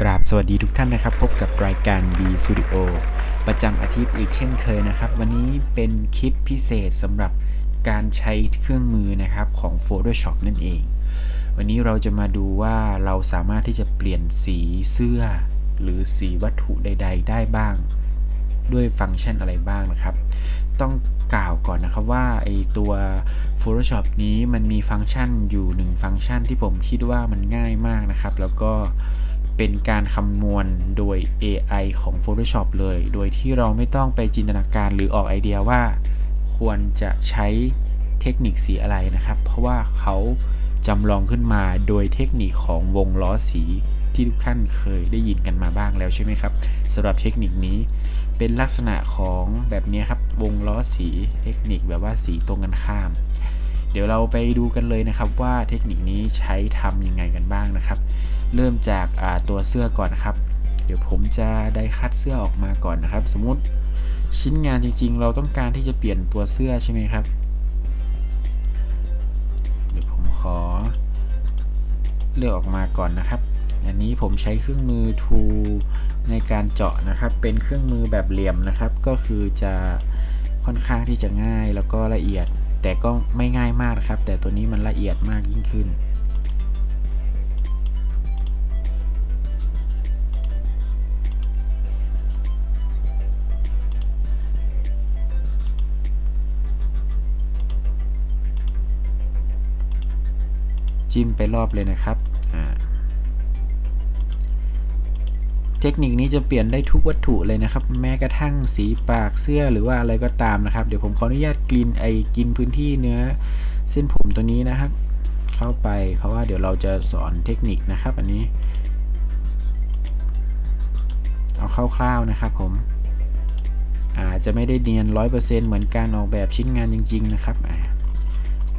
กราบสวัสดีทุกท่านนะครับ พบกับรายการ B Studio ประจำอาทิตย์อีกเช่นเคยนะครับ วันนี้เป็นคลิปพิเศษสำหรับการใช้เครื่องมือนะครับของ Photoshop นั่นเอง วันนี้เราจะมาดูว่าเราสามารถที่จะเปลี่ยนสีเสื้อ หรือสีวัตถุใด ๆ ได้บ้าง ด้วยฟังก์ชันอะไรบ้างนะครับ ต้องกล่าวก่อนนะครับว่าไอตัว Photoshop นี้มันมีฟังก์ชันอยู่หนึ่งฟังก์ชันที่ผมคิดว่ามันง่ายมากนะครับ แล้วก็ เป็นการคำนวณโดย AI ของ Photoshop เลย โดยที่เราไม่ต้องไปจินตนาการหรือออกไอเดียว่า ควรจะใช้เทคนิคสีอะไรนะครับ เพราะว่าเขาจำลองขึ้นมาโดยเทคนิคของวงล้อสีที่ทุกท่านเคยได้ยินกันมาบ้างแล้วใช่ไหมครับสำหรับเทคนิคนี้เป็นลักษณะของแบบนี้ครับ วงล้อสีเทคนิคแบบว่าสีตรงกันข้าม เดี๋ยวเราไปดูกันเลยนะครับว่าเทคนิคนี้ใช้ทำยังไงกันบ้างนะครับ เริ่มจากตัวเสื้อก่อนนะครับ เดี๋ยวผมจะได้คัดเสื้อออกมาก่อนนะครับ สมมติชิ้นงานจริง ๆ เราต้องการที่จะเปลี่ยนตัวเสื้อใช่ไหมครับ เดี๋ยวผมขอ เลือกออกมาก่อนนะครับ อันนี้ผมใช้เครื่องมือ tool ในการเจาะนะครับ เป็นเครื่องมือแบบเหลี่ยมนะครับ ก็คือจะค่อนข้างที่จะง่ายแล้วก็ละเอียด แต่ก็ไม่ง่ายมากนะครับ แต่ตัวนี้มันละเอียดมากยิ่งขึ้น จิ้มไปรอบเลยนะครับ เทคนิคนี้จะเปลี่ยนได้ทุกวัตถุเลยนะครับ แม้กระทั่งสีปากเสื้อหรือว่าอะไรก็ตามนะครับ เดี๋ยวผมขออนุญาตกินไอกินพื้นที่เนื้อเส้นผมตัวนี้นะครับ เข้าไปเพราะว่าเดี๋ยวเราจะสอนเทคนิคนะครับ อันนี้ เอาคร่าวๆนะครับผมอาจจะไม่ได้เนียน 100%เหมือนการออกแบบชิ้นงานจริง ๆ นะครับ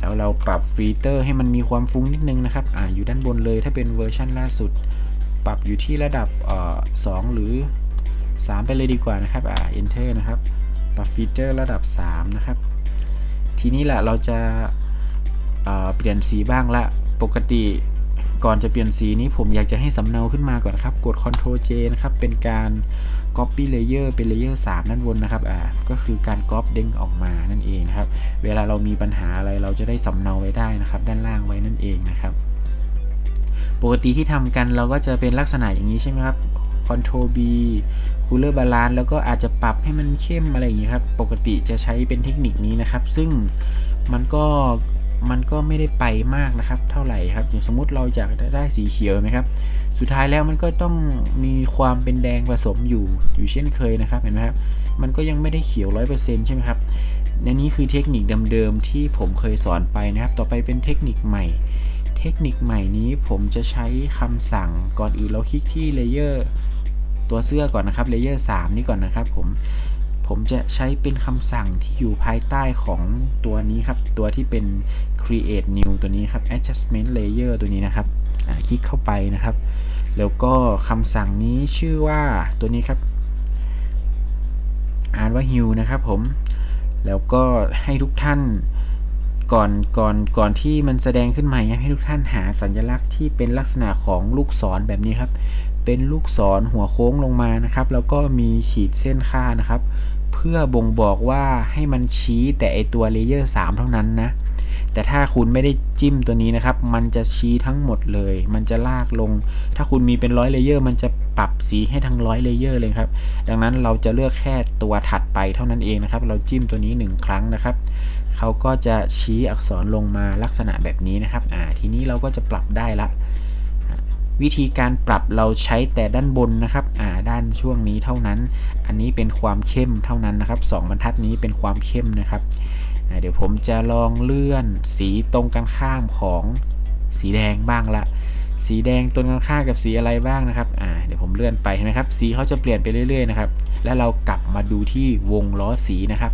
แล้วเราปรับฟิลเตอร์ให้มันมีความฟุ้งนิดนึงนะครับออยู่ด้านบนเลยถ้าเป็นเวอร์ชันล่าสุด ปรับอยู่ที่ระดับสองหรือ 3 ไปเลยดีกว่านะครับอ่า enter นะครับ ปรับฟีเจอร์ระดับ 3 นะครับ ทีนี้แหละเราจะเปลี่ยนสีบ้างละปกติก่อนจะเปลี่ยนสีนี้ผมอยากจะให้สำเนาขึ้นมาก่อนครับ กด Ctrl J นะครับ เป็นการ Copy Layer เป็น Layer 3ด้านบนนะครับอ่าก็คือการ Copy เด้งออกมานั่นเองครับ เวลาเรามีปัญหาอะไรเราจะได้สำเนาไว้ได้นะครับ ด้านล่างไว้นั่นเองนะครับ ปกติที่ทำกันเราก็จะเป็นลักษณะอย่างนี้ใช่ไหมครับ Ctrl B Color Balance แล้วก็อาจจะปรับให้มันเข้มอะไรอย่างนี้ครับ ปกติจะใช้เป็นเทคนิคนี้นะครับ ซึ่งมันก็ มันก็ไม่ได้ไปมากนะครับ เท่าไหร่ครับอย่างสมมติเราอยากได้สีเขียวไหมครับ สุดท้ายแล้วมันก็ต้องมีความเป็นแดงผสมอยู่อยู่เช่นเคยนะครับเห็นไหมครับมันก็ยังไม่ได้เขียว100%ใช่ไหมครับนนี้คือเทคนิคเดิมๆที่ผมเคยสอนไปนะครับ ต่อไปเป็นเทคนิคใหม่ เทคนิคใหม่นี้ผมจะใช้คำสั่งก่อนอื่นเราคลิกที่เลเยอร์ตัวเสื้อก่อนนะครับเลเยอร์3นี่ก่อนนะครับผม ผมจะใช้เป็นคำสั่งที่อยู่ภายใต้ของตัวนี้ครับ ตัวที่เป็น create new ตัวนี้ครับ adjustment layer ตัวนี้นะครับคลิกเข้าไปนะครับ แล้วก็คำสั่งนี้ชื่อว่าตัวนี้ครับ อ่านว่า hue นะครับผม แล้วก็ให้ทุกท่านก่อนก่อนก่อนที่มันแสดงขึ้นมาให้ทุกท่านหาสัญลักษณ์ที่เป็นลักษณะของลูกศรแบบนี้ครับ เป็นลูกศรหัวโค้งลงมานะครับ แล้วก็มีขีดเส้นค่านะครับ เพื่อบ่งบอกว่าให้มันชี้แต่ไอตัวเลเยอร์3เท่านั้นนะแต่ถ้าคุณไม่ได้จิ้มตัวนี้นะครับ มันจะชี้ทั้งหมดเลย มันจะลากลง ถ้าคุณมีเป็นร้อยเลเยอร์ มันจะปรับสีให้ทั้งร้อยเลเยอร์เลยครับ ดังนั้นเราจะเลือกแค่ตัวถัดไปเท่านั้นเองนะครับ เราจิ้มตัวนี้ 1 ครั้งนะครับ เขาก็จะชี้อักษรลงมาลักษณะแบบนี้นะครับ อ่า ทีนี้เราก็จะปรับได้ละ วิธีการปรับเราใช้แต่ด้านบนนะครับอ่าด้านช่วงนี้เท่านั้น อันนี้เป็นความเข้มเท่านั้นนะครับ 2 บรรทัดนี้เป็นความเข้มนะครับเดี๋ยวผมจะลองเลื่อนสีตรงกันข้ามของสีแดงบ้างละสีแดงตรงกันข้ามกับสีอะไรบ้างนะครับอ่าเดี๋ยวผมเลื่อนไปเห็นไหมครับ สีเขาจะเปลี่ยนไปเรื่อยๆนะครับ แล้วเรากลับมาดูที่วงล้อสีนะครับ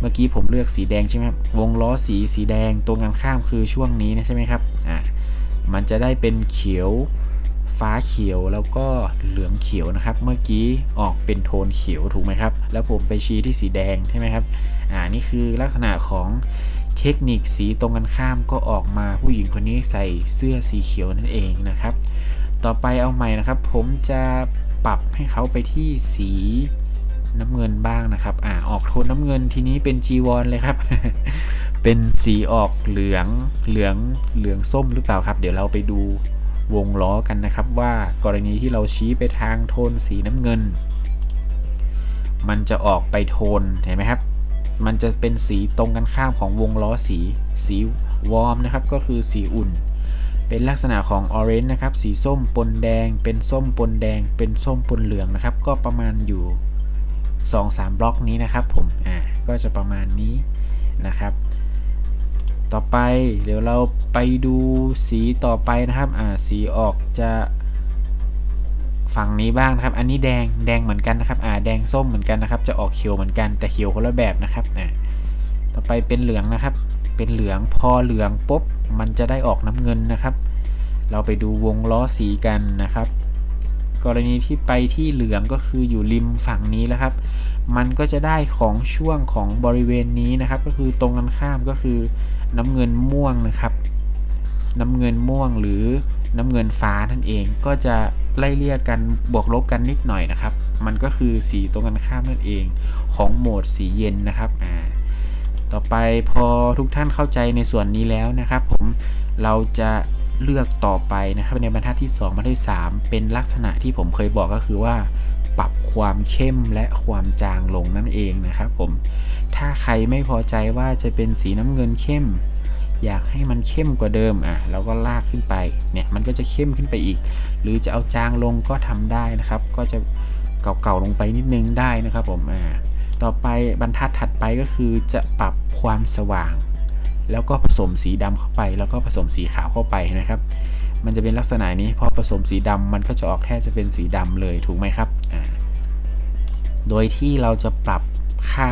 เมื่อกี้ผมเลือกสีแดงใช่ไหมครับ วงล้อสีสีแดงตรงกันข้ามคือช่วงนี้นะใช่ไหมครับ อ่า มันจะได้เป็นเขียว ฟ้าเขียวแล้วก็เหลืองเขียวนะครับ เมื่อกี้ออกเป็นโทนเขียวถูกไหมครับ แล้วผมไปชี้ที่สีแดงใช่ไหมครับ อ่า นี่คือลักษณะของเทคนิคสีตรงกันข้ามก็ออกมาผู้หญิงคนนี้ใส่เสื้อสีเขียวนั่นเองนะครับ ต่อไปเอาใหม่นะครับ ผมจะปรับให้เขาไปที่สีน้ำเงินบ้างนะครับ อ่า ออกโทนน้ำเงินทีนี้เป็นจีวรเลยครับ เป็นสีออกเหลืองเหลืองเหลืองส้มหรือเปล่าครับ เดี๋ยวเราไปดูวงล้อกันนะครับ ว่ากรณีที่เราชี้ไปทางโทนสีน้ำเงิน มันจะออกไปโทนเห็นไหมครับ มันจะเป็นสีตรงกันข้ามของวงล้อสีสีวอร์มนะครับ ก็คือสีอุ่น เป็นลักษณะของออเรนจ์นะครับ สีส้มปนแดง เป็นส้มปนแดง เป็นส้มปนเหลืองนะครับ ก็ประมาณอยู่ 2-3 บล็อกนี้นะครับผมอ่าก็จะประมาณนี้นะครับ ต่อไปเดี๋ยวเราไปดูสีต่อไปนะครับ อ่า สีออกจะฝั่งนี้บ้างนะครับ อันนี้แดง แดงเหมือนกันนะครับ อ่า แดงส้มเหมือนกันนะครับ จะออกเขียวเหมือนกัน แต่เขียวคนละแบบนะครับ อ่า ต่อไปเป็นเหลืองนะครับ เป็นเหลือง พอเหลืองปุ๊บ มันจะได้ออกน้ำเงินนะครับ เราไปดูวงล้อสีกันนะครับ กรณีที่ไปที่เหลืองก็คืออยู่ริมฝั่งนี้แล้วครับ มันก็จะได้ของช่วงของบริเวณนี้นะครับ ก็คือตรงกันข้ามก็คือน้ำเงินม่วงนะครับ น้ำเงินม่วงหรือน้ำเงินฟ้านั่นเองก็จะไล่เลี่ยกันบวกลบกันนิดหน่อยนะครับ มันก็คือสีตรงกันข้ามนั่นเองของโหมดสีเย็นนะครับอ่าต่อไปพอทุกท่านเข้าใจในส่วนนี้แล้วนะครับ ผมเราจะ เลือกต่อไปนะครับในบรรทัดที่ 2บรรทัดที่3เป็นลักษณะที่ผมเคยบอกก็คือว่า ปรับความเข้มและความจางลงนั่นเองนะครับผมถ้าใครไม่พอใจว่าจะเป็นสีน้ำเงินเข้ม อยากให้มันเข้มกว่าเดิมอะเราก็ลากขึ้นไปเนี่ยมันก็จะเข้มขึ้นไปอีก หรือจะเอาจางลงก็ทำได้นะครับ ก็จะเก่าๆลงไปนิดนึงได้นะครับผมอ่าต่อไปบรรทัดถัดไปก็คือจะปรับความสว่าง แล้วก็ผสมสีดำเข้าไป แล้วก็ผสมสีขาวเข้าไปนะครับ มันจะเป็นลักษณะนี้พอผสมสีดำมันก็จะออกแทบจะเป็นสีดำเลยถูกไหมครับโดยที่เราจะปรับค่า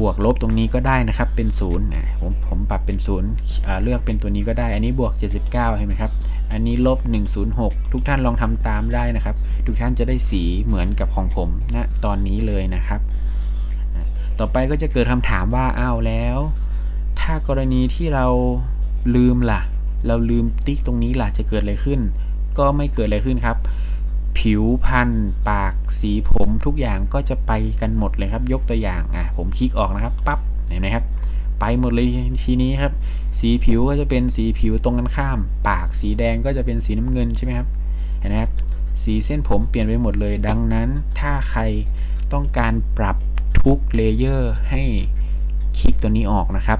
บวกลบตรงนี้ก็ได้นะครับเป็นศูนย์นะผมผมปรับเป็นศูนย์เลือกเป็นตัวนี้ก็ได้ อันนี้บวก 79เห็นไหมครับอันนี้ลบ 106 ทุกท่านลองทำตามได้นะครับ ทุกท่านจะได้สีเหมือนกับของผมนะตอนนี้เลยนะครับ ต่อไปก็จะเกิดคำถามว่าอ้าวแล้ว ถ้ากรณีที่เราลืมล่ะ เราลืมติ๊กตรงนี้ล่ะจะเกิดอะไรขึ้น ก็ไม่เกิดอะไรขึ้นครับ ผิวพันธุ์ปากสีผมทุกอย่างก็จะไปกันหมดเลยครับ ยกตัวอย่างอะผมคลิกออกนะครับปั๊บเห็นไหมครับ ไปหมดเลยทีนี้ครับ สีผิวก็จะเป็นสีผิวตรงกันข้าม ปากสีแดงก็จะเป็นสีน้ำเงินใช่ไหมครับเห็นไหมครับสีเส้นผมเปลี่ยนไปหมดเลย ดังนั้นถ้าใครต้องการปรับทุกเลเยอร์ให้คลิกตัวนี้ออกนะครับ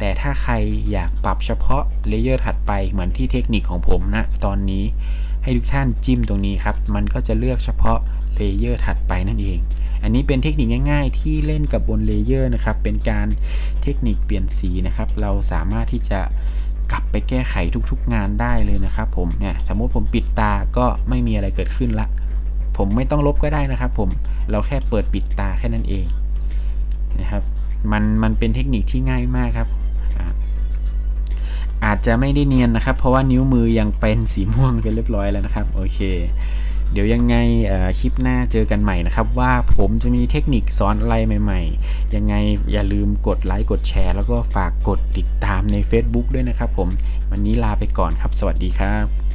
แต่ถ้าใครอยากปรับเฉพาะเลเยอร์ถัดไปเหมือนที่เทคนิคของผมนะตอนนี้ให้ทุกท่านจิ้มตรงนี้ครับ มันก็จะเลือกเฉพาะเลเยอร์ถัดไปนั่นเอง อันนี้เป็นเทคนิคง่าย ๆ ที่เล่นกับบนเลเยอร์นะครับ เป็นการเทคนิคเปลี่ยนสีนะครับ เราสามารถที่จะกลับไปแก้ไขทุกๆงานได้เลยนะครับ ผม เนี่ย สมมติผมปิดตาก็ไม่มีอะไรเกิดขึ้นละ ผมไม่ต้องลบก็ได้นะครับผม เราแค่เปิดปิดตาแค่นั้นเองนะครับ มัน มันเป็นเทคนิคที่ง่ายมากครับ อาจจะไม่ได้เนียนนะครับ เพราะว่านิ้วมือยังเป็นสีม่วงกันเรียบร้อยแล้วนะครับ โอเค เดี๋ยวยังไงคลิปหน้าเจอกันใหม่นะครับ ว่าผมจะมีเทคนิคสอนอะไรใหม่ ๆ ยังไงอย่าลืมกดไลค์กดแชร์ แล้วก็ฝากกดติดตามใน Facebook ด้วยนะครับผม วันนี้ลาไปก่อนครับ สวัสดีครับ